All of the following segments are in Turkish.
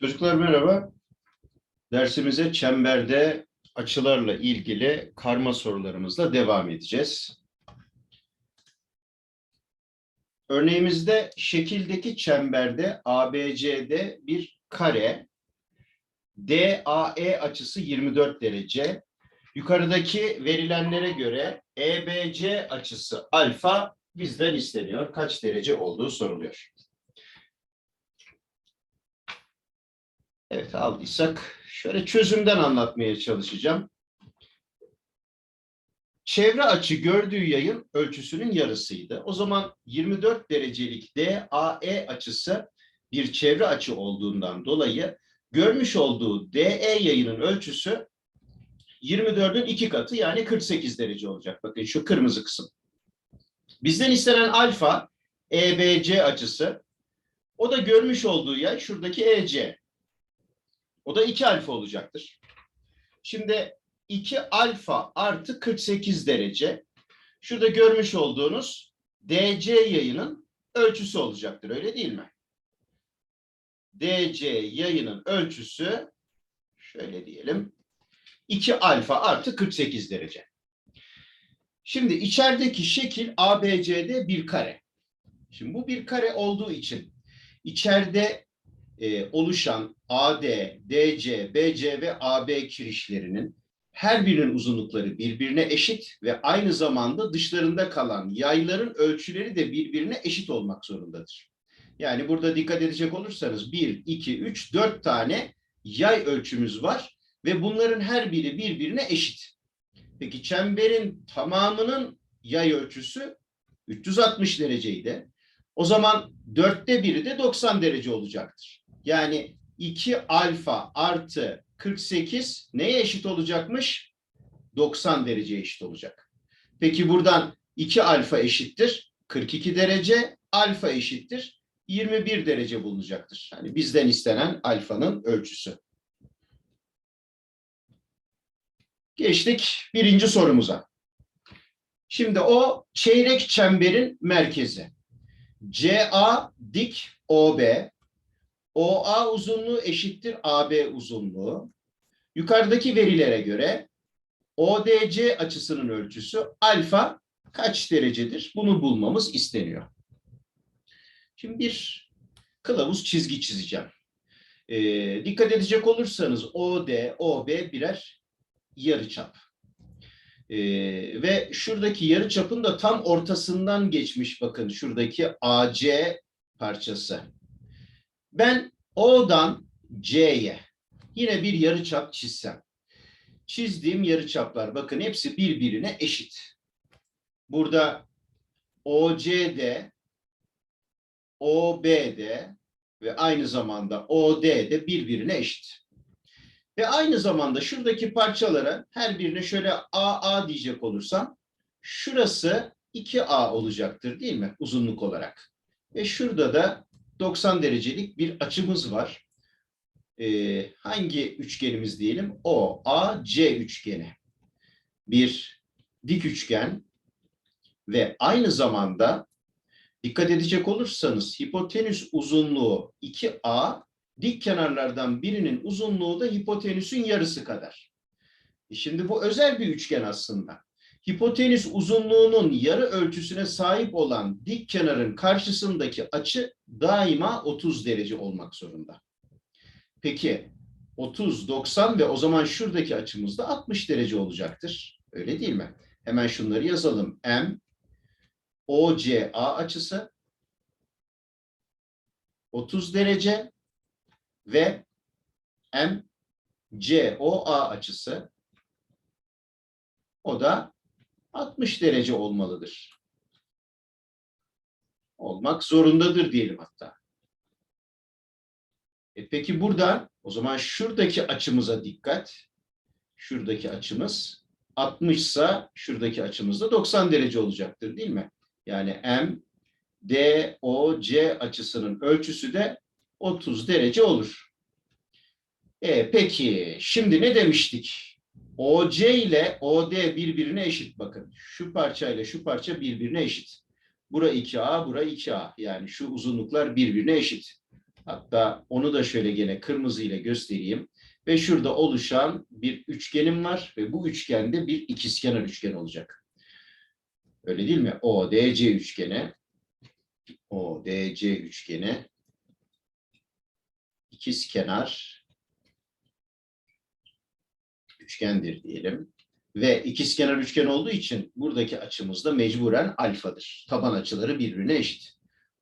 Çocuklar merhaba. Dersimize çemberde açılarla ilgili karma sorularımızla devam edeceğiz. Örneğimizde şekildeki çemberde ABCD bir kare, DAE açısı 24 derece. Yukarıdaki verilenlere göre EBC açısı alfa bizden isteniyor. Kaç derece olduğu soruluyor. Evet aldıysak şöyle çözümden anlatmaya çalışacağım. Çevre açı gördüğü yayın ölçüsünün yarısıydı. O zaman 24 derecelik DAE açısı bir çevre açı olduğundan dolayı görmüş olduğu DE yayının ölçüsü 24'ün iki katı yani 48 derece olacak. Bakın şu kırmızı kısım. Bizden istenen alfa EBC açısı. O da görmüş olduğu yay şuradaki EC. O da 2 alfa olacaktır. Şimdi 2 alfa artı 48 derece. Şurada görmüş olduğunuz DC yayının ölçüsü olacaktır. Öyle değil mi? DC yayının ölçüsü şöyle diyelim. 2 alfa artı 48 derece. Şimdi içerideki şekil ABCD bir kare. Şimdi bu bir kare olduğu için içeride e, oluşan AD, DC, BC ve AB kirişlerinin her birinin uzunlukları birbirine eşit ve aynı zamanda dışlarında kalan yayların ölçüleri de birbirine eşit olmak zorundadır. Yani burada dikkat edecek olursanız 1, 2, 3, 4 tane yay ölçümüz var ve bunların her biri birbirine eşit. Peki çemberin tamamının yay ölçüsü 360 dereceydi. O zaman dörtte biri de 90 derece olacaktır. Yani 2 alfa artı 48 neye eşit olacakmış? 90 dereceye eşit olacak. Peki buradan 2 alfa eşittir 42 derece, alfa eşittir 21 derece bulunacaktır. Yani bizden istenen alfanın ölçüsü. Geçtik birinci sorumuza. Şimdi o çeyrek çemberin merkezi. CA dik OB, OA uzunluğu eşittir AB uzunluğu. Yukarıdaki verilere göre ODC açısının ölçüsü alfa kaç derecedir? Bunu bulmamız isteniyor. Şimdi bir kılavuz çizgi çizeceğim. Ee, dikkat edecek olursanız OD, OB birer yarıçap. Ee, ve şuradaki yarıçapın da tam ortasından geçmiş bakın şuradaki AC parçası. Ben O'dan C'ye yine bir yarıçap çizsem. Çizdiğim yarıçaplar bakın hepsi birbirine eşit. Burada OCD, OBD ve aynı zamanda OD de birbirine eşit. Ve aynı zamanda şuradaki parçalara her birine şöyle AA diyecek olursam şurası 2A olacaktır değil mi uzunluk olarak? Ve şurada da 90 derecelik bir açımız var. Ee, hangi üçgenimiz diyelim? O, A, C üçgeni. Bir dik üçgen ve aynı zamanda dikkat edecek olursanız hipotenüs uzunluğu 2A, dik kenarlardan birinin uzunluğu da hipotenüsün yarısı kadar. E Şimdi bu özel bir üçgen aslında. Hipotenüs uzunluğunun yarı ölçüsüne sahip olan dik kenarın karşısındaki açı daima 30 derece olmak zorunda. Peki 30, 90 ve o zaman şuradaki açımız da 60 derece olacaktır. Öyle değil mi? Hemen şunları yazalım. M, OCA açısı 30 derece ve M, COA açısı o da 60 derece olmalıdır. Olmak zorundadır diyelim hatta. E peki burada o zaman şuradaki açımıza dikkat. Şuradaki açımız 60 ise şuradaki açımız da 90 derece olacaktır değil mi? Yani M, D, O, C açısının ölçüsü de 30 derece olur. E, peki şimdi ne demiştik? OC ile OD birbirine eşit bakın. Şu parça ile şu parça birbirine eşit. Bura 2A, bura 2A. Yani şu uzunluklar birbirine eşit. Hatta onu da şöyle gene kırmızı ile göstereyim. Ve şurada oluşan bir üçgenim var ve bu üçgende bir ikizkenar üçgen olacak. Öyle değil mi? ODC üçgeni ODC üçgeni ikizkenar üçgendir diyelim. Ve ikizkenar üçgen olduğu için buradaki açımız da mecburen alfadır. Taban açıları birbirine eşit.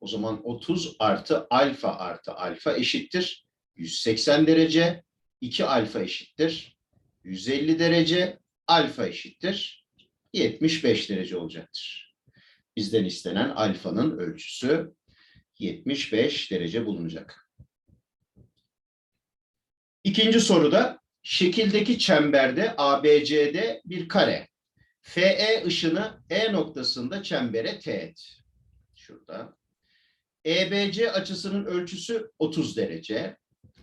O zaman 30 artı alfa artı alfa eşittir. 180 derece. 2 alfa eşittir. 150 derece. Alfa eşittir. 75 derece olacaktır. Bizden istenen alfanın ölçüsü 75 derece bulunacak. İkinci soruda şekildeki çemberde ABC'de bir kare. FE ışını E noktasında çembere teğet. Şurada. EBC açısının ölçüsü 30 derece.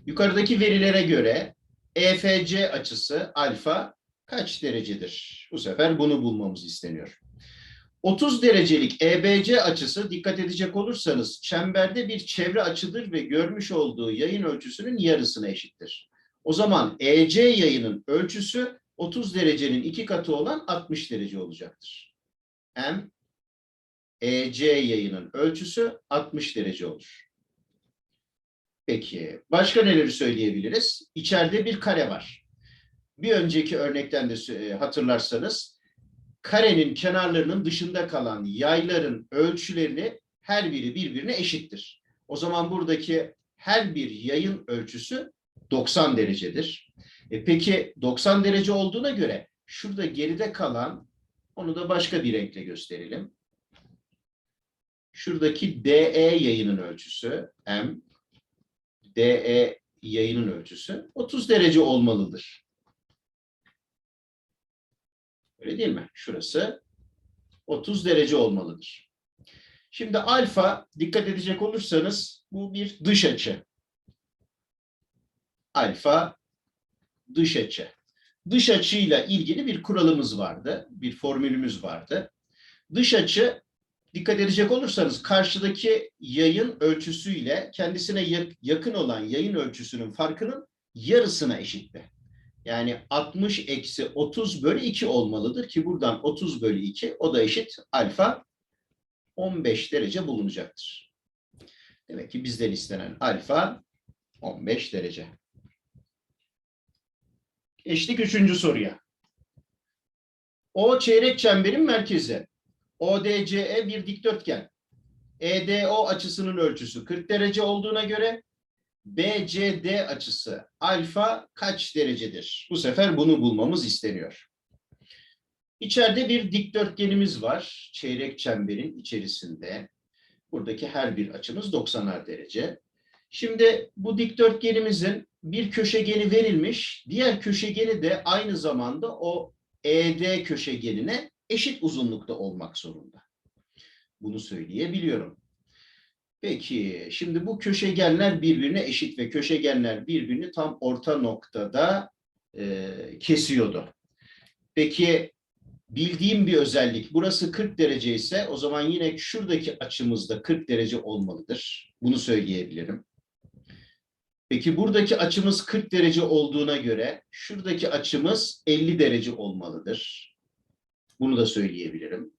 Yukarıdaki verilere göre EFC açısı alfa kaç derecedir? Bu sefer bunu bulmamız isteniyor. 30 derecelik EBC açısı dikkat edecek olursanız çemberde bir çevre açıdır ve görmüş olduğu yayın ölçüsünün yarısına eşittir. O zaman EC yayının ölçüsü 30 derecenin iki katı olan 60 derece olacaktır. M EC yayının ölçüsü 60 derece olur. Peki başka neleri söyleyebiliriz? İçeride bir kare var. Bir önceki örnekten de e, hatırlarsanız karenin kenarlarının dışında kalan yayların ölçülerini her biri birbirine eşittir. O zaman buradaki her bir yayın ölçüsü 90 derecedir. E peki 90 derece olduğuna göre şurada geride kalan onu da başka bir renkle gösterelim. Şuradaki DE yayının ölçüsü M DE yayının ölçüsü 30 derece olmalıdır. Öyle değil mi? Şurası 30 derece olmalıdır. Şimdi alfa dikkat edecek olursanız bu bir dış açı. Alfa dış açı. Dış açıyla ilgili bir kuralımız vardı, bir formülümüz vardı. Dış açı dikkat edecek olursanız karşıdaki yayın ölçüsüyle kendisine yak- yakın olan yayın ölçüsünün farkının yarısına eşitti. Yani 60 eksi 30 bölü 2 olmalıdır ki buradan 30 bölü 2 o da eşit alfa 15 derece bulunacaktır. Demek ki bizden istenen alfa 15 derece. Geçtik üçüncü soruya. O çeyrek çemberin merkezi. ODCE bir dikdörtgen. EDO açısının ölçüsü 40 derece olduğuna göre BCD açısı alfa kaç derecedir? Bu sefer bunu bulmamız isteniyor. İçeride bir dikdörtgenimiz var. Çeyrek çemberin içerisinde. Buradaki her bir açımız 90'ar derece. Şimdi bu dikdörtgenimizin bir köşegeni verilmiş. Diğer köşegeni de aynı zamanda o ED köşegenine eşit uzunlukta olmak zorunda. Bunu söyleyebiliyorum. Peki şimdi bu köşegenler birbirine eşit ve köşegenler birbirini tam orta noktada e, kesiyordu. Peki bildiğim bir özellik burası 40 derece ise o zaman yine şuradaki açımız da 40 derece olmalıdır. Bunu söyleyebilirim. Peki buradaki açımız 40 derece olduğuna göre şuradaki açımız 50 derece olmalıdır. Bunu da söyleyebilirim.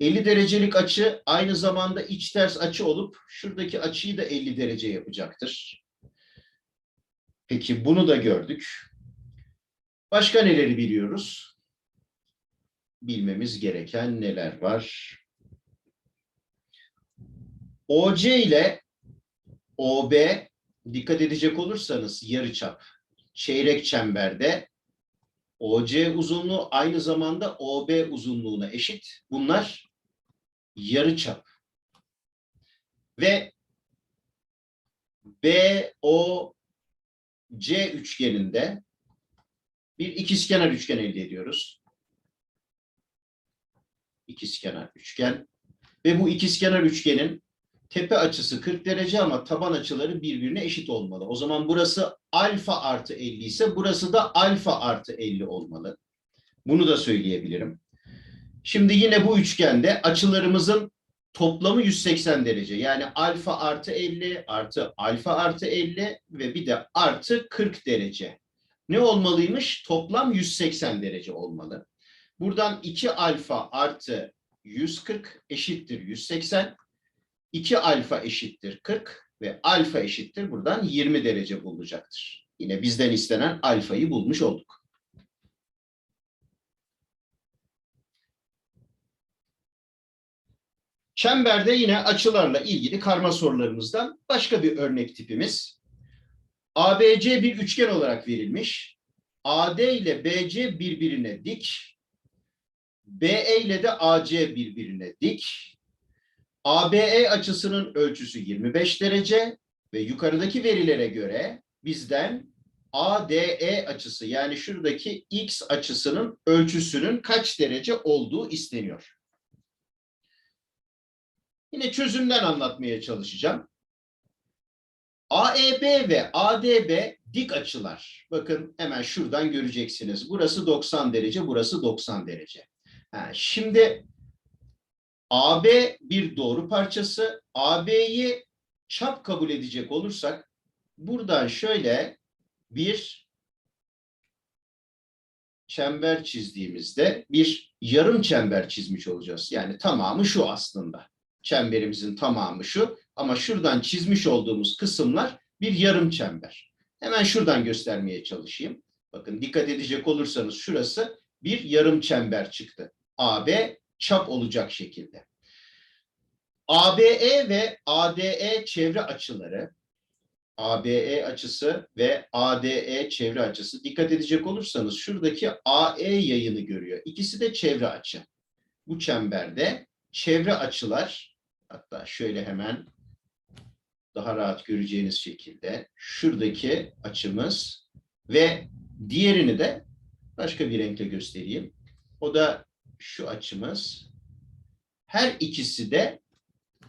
50 derecelik açı aynı zamanda iç ters açı olup şuradaki açıyı da 50 derece yapacaktır. Peki bunu da gördük. Başka neleri biliyoruz? Bilmemiz gereken neler var? OC ile OB dikkat edecek olursanız yarıçap çeyrek çemberde OC uzunluğu aynı zamanda OB uzunluğuna eşit. Bunlar yarıçap. Ve BOC üçgeninde bir ikizkenar üçgen elde ediyoruz. İkizkenar üçgen. Ve bu ikizkenar üçgenin tepe açısı 40 derece ama taban açıları birbirine eşit olmalı. O zaman burası alfa artı 50 ise burası da alfa artı 50 olmalı. Bunu da söyleyebilirim. Şimdi yine bu üçgende açılarımızın toplamı 180 derece. Yani alfa artı 50 artı alfa artı 50 ve bir de artı 40 derece. Ne olmalıymış? Toplam 180 derece olmalı. Buradan 2 alfa artı 140 eşittir 180. 2 alfa eşittir 40 ve alfa eşittir buradan 20 derece bulunacaktır. Yine bizden istenen alfayı bulmuş olduk. Çemberde yine açılarla ilgili karma sorularımızdan başka bir örnek tipimiz. ABC bir üçgen olarak verilmiş. AD ile BC birbirine dik. BE ile de AC birbirine dik. ABE açısının ölçüsü 25 derece ve yukarıdaki verilere göre bizden ADE açısı yani şuradaki X açısının ölçüsünün kaç derece olduğu isteniyor. Yine çözümden anlatmaya çalışacağım. AEB ve ADB dik açılar. Bakın hemen şuradan göreceksiniz. Burası 90 derece, burası 90 derece. Ha, şimdi AB bir doğru parçası. AB'yi çap kabul edecek olursak buradan şöyle bir çember çizdiğimizde bir yarım çember çizmiş olacağız. Yani tamamı şu aslında. Çemberimizin tamamı şu ama şuradan çizmiş olduğumuz kısımlar bir yarım çember. Hemen şuradan göstermeye çalışayım. Bakın dikkat edecek olursanız şurası bir yarım çember çıktı. AB çap olacak şekilde. ABE ve ADE çevre açıları ABE açısı ve ADE çevre açısı dikkat edecek olursanız şuradaki AE yayını görüyor. İkisi de çevre açı. Bu çemberde çevre açılar hatta şöyle hemen daha rahat göreceğiniz şekilde şuradaki açımız ve diğerini de başka bir renkle göstereyim. O da şu açımız. Her ikisi de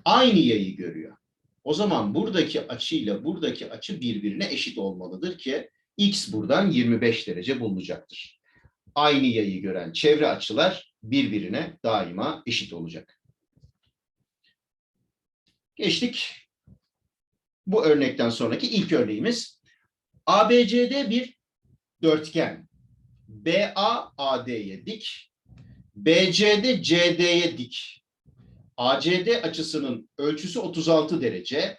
aynı yayı görüyor. O zaman buradaki açıyla buradaki açı birbirine eşit olmalıdır ki x buradan 25 derece bulunacaktır. Aynı yayı gören çevre açılar birbirine daima eşit olacak. Geçtik. Bu örnekten sonraki ilk örneğimiz ABCD bir dörtgen. BA AD'ye dik, BCD CD'ye dik. ACD açısının ölçüsü 36 derece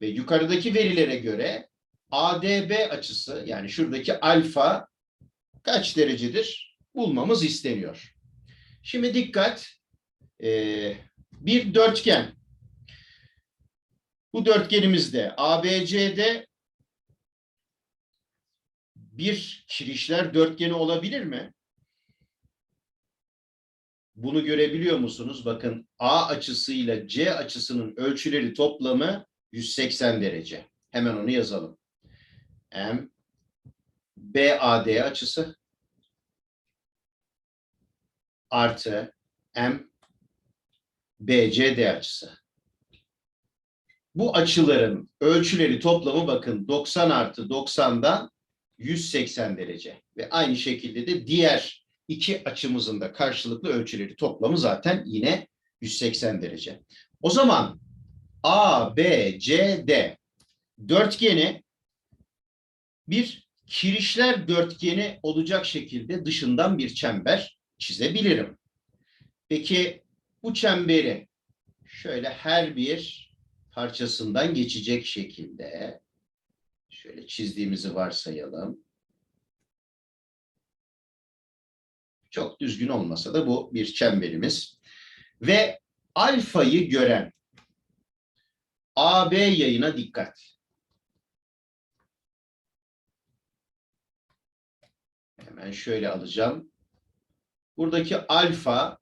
ve yukarıdaki verilere göre ADB açısı yani şuradaki alfa kaç derecedir bulmamız isteniyor. Şimdi dikkat ee, bir dörtgen. Bu dörtgenimizde ABC'de bir kirişler dörtgeni olabilir mi? Bunu görebiliyor musunuz? Bakın A açısıyla C açısının ölçüleri toplamı 180 derece. Hemen onu yazalım. M BAD açısı artı M BCD açısı. Bu açıların ölçüleri toplamı bakın 90 artı 90'dan 180 derece. Ve aynı şekilde de diğer iki açımızın da karşılıklı ölçüleri toplamı zaten yine 180 derece. O zaman A, B, C, D dörtgeni bir kirişler dörtgeni olacak şekilde dışından bir çember çizebilirim. Peki bu çemberi şöyle her bir parçasından geçecek şekilde şöyle çizdiğimizi varsayalım. Çok düzgün olmasa da bu bir çemberimiz. Ve alfayı gören AB yayına dikkat. Hemen şöyle alacağım. Buradaki alfa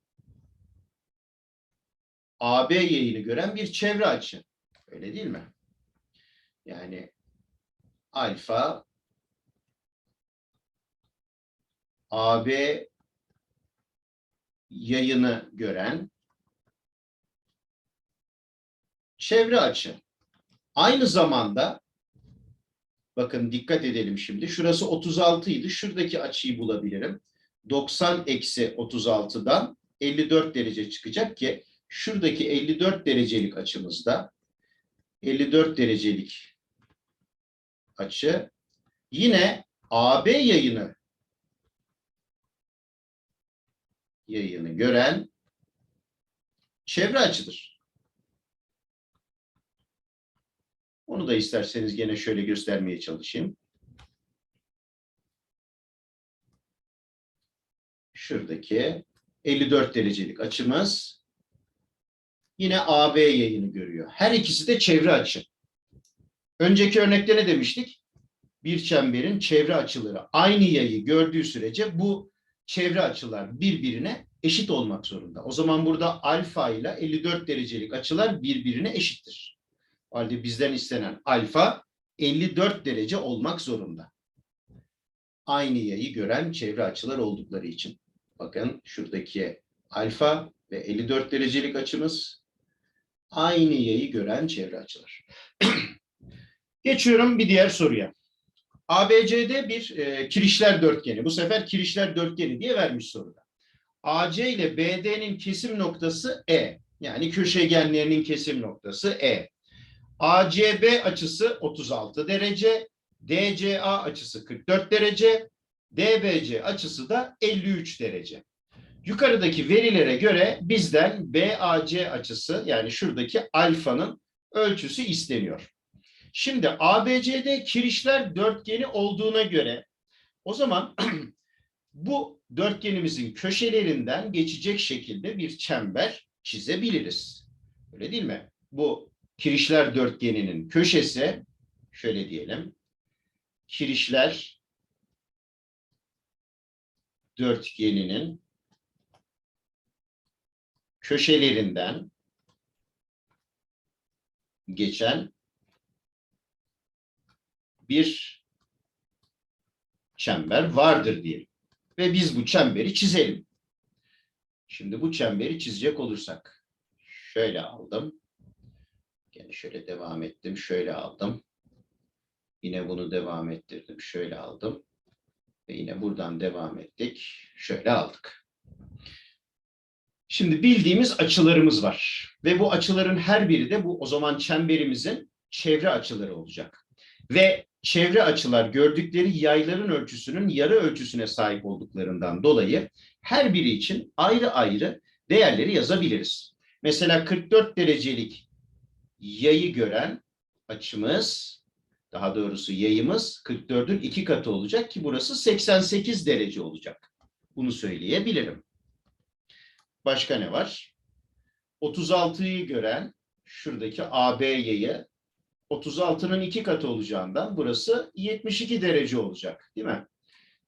AB yayını gören bir çevre açı. Öyle değil mi? Yani alfa AB yayını gören çevre açı. Aynı zamanda bakın dikkat edelim şimdi. Şurası 36 idi. Şuradaki açıyı bulabilirim. 90 eksi 36'dan 54 derece çıkacak ki şuradaki 54 derecelik açımızda 54 derecelik açı yine AB yayını yayını gören çevre açıdır. Onu da isterseniz gene şöyle göstermeye çalışayım. Şuradaki 54 derecelik açımız yine AB yayını görüyor. Her ikisi de çevre açı. Önceki örnekte ne demiştik? Bir çemberin çevre açıları aynı yayı gördüğü sürece bu çevre açılar birbirine eşit olmak zorunda. O zaman burada alfa ile 54 derecelik açılar birbirine eşittir. O halde bizden istenen alfa 54 derece olmak zorunda. Aynı yayı gören çevre açılar oldukları için. Bakın şuradaki alfa ve 54 derecelik açımız aynı yayı gören çevre açılar. Geçiyorum bir diğer soruya. ABCD bir e, kirişler dörtgeni. Bu sefer kirişler dörtgeni diye vermiş soruda. AC ile BD'nin kesim noktası E. Yani köşegenlerinin kesim noktası E. ACB açısı 36 derece, DCA açısı 44 derece, DBC açısı da 53 derece. Yukarıdaki verilere göre bizden BAC açısı yani şuradaki alfanın ölçüsü isteniyor. Şimdi ABCD kirişler dörtgeni olduğuna göre o zaman bu dörtgenimizin köşelerinden geçecek şekilde bir çember çizebiliriz. Öyle değil mi? Bu kirişler dörtgeninin köşesi şöyle diyelim. Kirişler dörtgeninin köşelerinden geçen bir çember vardır diyelim. Ve biz bu çemberi çizelim. Şimdi bu çemberi çizecek olursak şöyle aldım. Yani şöyle devam ettim. Şöyle aldım. Yine bunu devam ettirdim. Şöyle aldım. Ve yine buradan devam ettik. Şöyle aldık. Şimdi bildiğimiz açılarımız var. Ve bu açıların her biri de bu o zaman çemberimizin çevre açıları olacak. Ve çevre açılar gördükleri yayların ölçüsünün yarı ölçüsüne sahip olduklarından dolayı her biri için ayrı ayrı değerleri yazabiliriz. Mesela 44 derecelik yayı gören açımız, daha doğrusu yayımız 44'ün iki katı olacak ki burası 88 derece olacak. Bunu söyleyebilirim. Başka ne var? 36'yı gören şuradaki AB yayı 36'nın iki katı olacağından burası 72 derece olacak değil mi?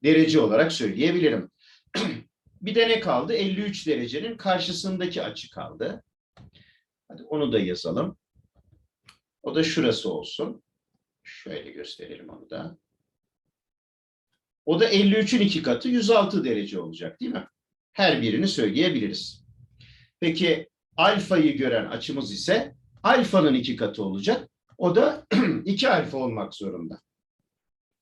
Derece olarak söyleyebilirim. bir de ne kaldı? 53 derecenin karşısındaki açı kaldı. Hadi onu da yazalım. O da şurası olsun. Şöyle gösterelim onu da. O da 53'ün iki katı 106 derece olacak değil mi? Her birini söyleyebiliriz. Peki alfayı gören açımız ise alfanın iki katı olacak. O da 2 alfa olmak zorunda.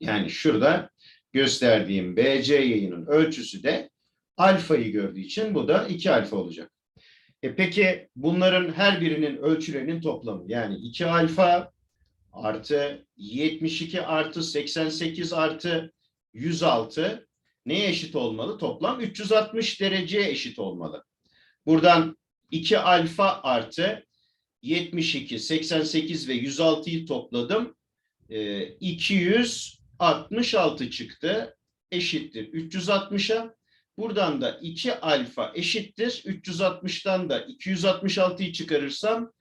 Yani şurada gösterdiğim BC yayının ölçüsü de alfayı gördüğü için bu da 2 alfa olacak. E peki bunların her birinin ölçülerinin toplamı yani 2 alfa artı 72 artı 88 artı 106 neye eşit olmalı? Toplam 360 dereceye eşit olmalı. Buradan 2 alfa artı 72, 88 ve 106'yı topladım. E, 266 çıktı. Eşittir 360'a. Buradan da 2 alfa eşittir. 360'tan da 266'yı çıkarırsam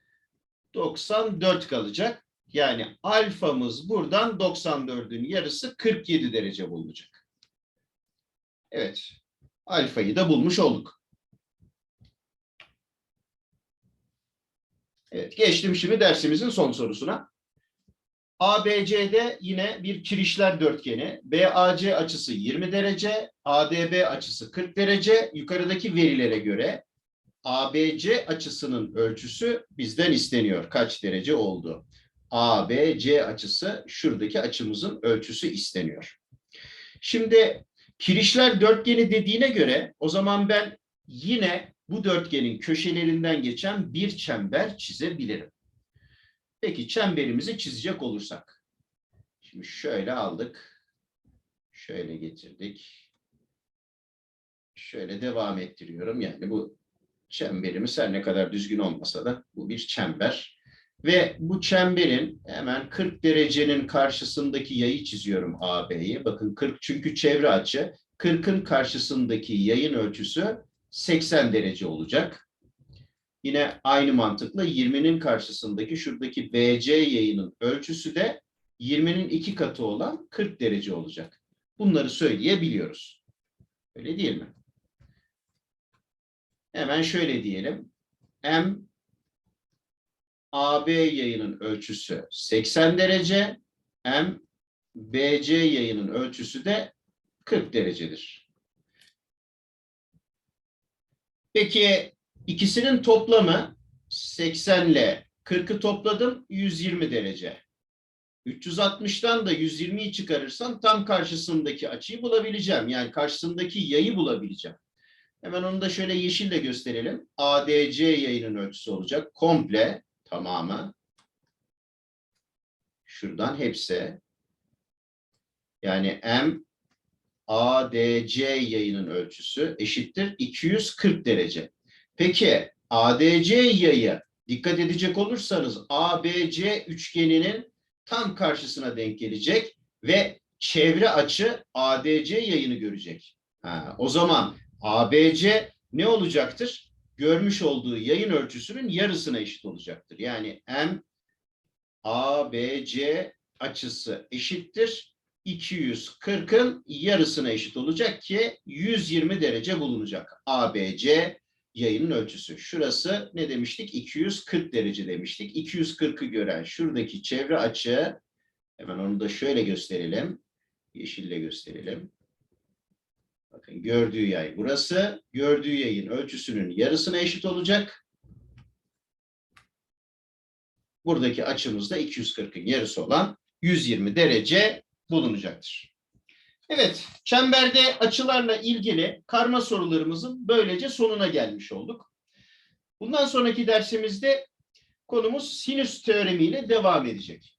94 kalacak. Yani alfamız buradan 94'ün yarısı 47 derece bulunacak. Evet. Alfayı da bulmuş olduk. Evet, geçtim şimdi dersimizin son sorusuna. ABC'de yine bir kirişler dörtgeni. BAC açısı 20 derece, ADB açısı 40 derece. Yukarıdaki verilere göre ABC açısının ölçüsü bizden isteniyor. Kaç derece oldu? ABC açısı şuradaki açımızın ölçüsü isteniyor. Şimdi kirişler dörtgeni dediğine göre o zaman ben yine bu dörtgenin köşelerinden geçen bir çember çizebilirim. Peki çemberimizi çizecek olursak. Şimdi şöyle aldık. Şöyle getirdik. Şöyle devam ettiriyorum. Yani bu çemberimiz her ne kadar düzgün olmasa da bu bir çember. Ve bu çemberin hemen 40 derecenin karşısındaki yayı çiziyorum AB'yi. Bakın 40 çünkü çevre açı. 40'ın karşısındaki yayın ölçüsü 80 derece olacak. Yine aynı mantıkla 20'nin karşısındaki şuradaki BC yayının ölçüsü de 20'nin iki katı olan 40 derece olacak. Bunları söyleyebiliyoruz. Öyle değil mi? Hemen şöyle diyelim. M AB yayının ölçüsü 80 derece, M BC yayının ölçüsü de 40 derecedir. Peki ikisinin toplamı 80 ile 40'ı topladım 120 derece. 360'tan da 120'yi çıkarırsam tam karşısındaki açıyı bulabileceğim. Yani karşısındaki yayı bulabileceğim. Hemen onu da şöyle yeşille gösterelim. ADC yayının ölçüsü olacak. Komple tamamı. Şuradan hepsi. Yani M ADC yayının ölçüsü eşittir 240 derece. Peki ADC yayı dikkat edecek olursanız ABC üçgeninin tam karşısına denk gelecek ve çevre açı ADC yayını görecek. Ha, o zaman ABC ne olacaktır? Görmüş olduğu yayın ölçüsünün yarısına eşit olacaktır. Yani M ABC açısı eşittir 240'ın yarısına eşit olacak ki 120 derece bulunacak. ABC yayının ölçüsü. Şurası ne demiştik? 240 derece demiştik. 240'ı gören şuradaki çevre açı hemen onu da şöyle gösterelim. Yeşille gösterelim. Bakın gördüğü yay burası. Gördüğü yayın ölçüsünün yarısına eşit olacak. Buradaki açımız da 240'ın yarısı olan 120 derece bulunacaktır. Evet, çemberde açılarla ilgili karma sorularımızın böylece sonuna gelmiş olduk. Bundan sonraki dersimizde konumuz sinüs teoremiyle devam edecek.